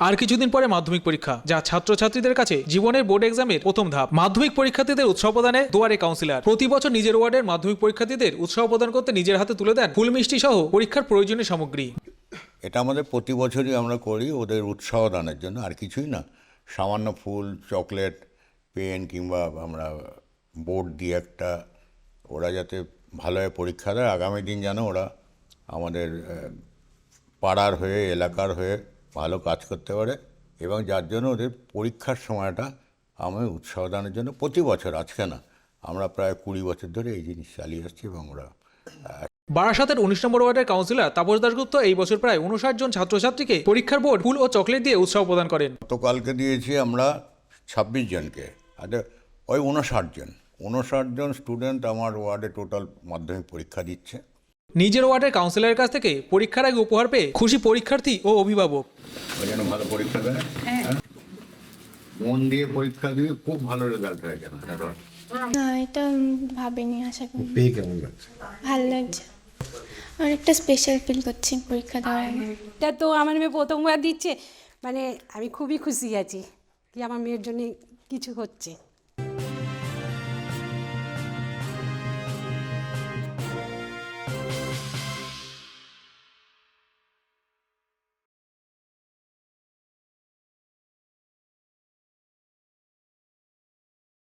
আর কিছুদিন পরে মাধ্যমিক পরীক্ষা, যা ছাত্রছাত্রীদের কাছে জীবনের বোর্ড এক্সামের প্রথম ধাপ। মাধ্যমিক পরীক্ষার্থীদের উৎসাহ প্রদানে দুয়ারে কাউন্সিলর প্রতি বছর নিজের ওয়ার্ডের মাধ্যমিক পরীক্ষার্থীদের উৎসাহ প্রদান করতে নিজের হাতে তুলে দেন ফুল মিষ্টি সহ পরীক্ষার প্রয়োজনীয় সামগ্রী। এটা আমাদের প্রতি বছরই আমরা করি ওদের উৎসাহ দানের জন্য, আর কিছুই না। সামান্য ফুল, চকলেট, পেন কিংবা আমরা বোর্ড দিয়ে একটা ওরা যাতে ভালোভাবে পরীক্ষা দেয় আগামী দিন যেন ওরা আমাদের পাড়ার হয়ে, এলাকার হয়ে ভালো কাজ করতে পারে এবং যার জন্য ওদের পরীক্ষার সময়টা আমি উৎসাহ দানের জন্য প্রতি বছর আজকে না আমরা প্রায় কুড়ি বছর ধরে এই জিনিস চালিয়ে আসছি এবং ওরা বারাসাতের উনিশ নম্বর ওয়ার্ডের কাউন্সিলর তাপস দাসগুপ্ত এই বছর প্রায় উনষাট জন ছাত্রছাত্রীকে পরীক্ষার বোর্ড ফুল ও চকলেট দিয়ে উৎসাহ প্রদান করেন। গতকালকে দিয়েছি আমরা ছাব্বিশ জনকে আচ্ছা ওই উনষাট জন উনষাট জন স্টুডেন্ট আমার ওয়ার্ডে টোটাল মাধ্যমিক পরীক্ষা দিচ্ছে। নিজের ওয়ার্ডের কাউন্সিলরের কাছ থেকে পরীক্ষার আগে উপহার পেয়ে খুশি পরীক্ষার্থী ও অভিভাবক। ওই ভালো পরীক্ষা দেয় হ্যাঁ? মন দিয়ে পরীক্ষা দিয়ে খুব ভালো রেজাল্ট হয়ে গেল না এটা ভাবিনি আশা করি। পেয়ে কেমন লাগছে? ভালো লাগছে। অনেকটা স্পেশাল ফিল করছি পরীক্ষা দেওয়ার আগে। এটা তো আমার মেয়ে প্রথমবার দিচ্ছে। মানে আমি খুবই খুশি আছি কি আমার মেয়ের জন্য কিছু হচ্ছে।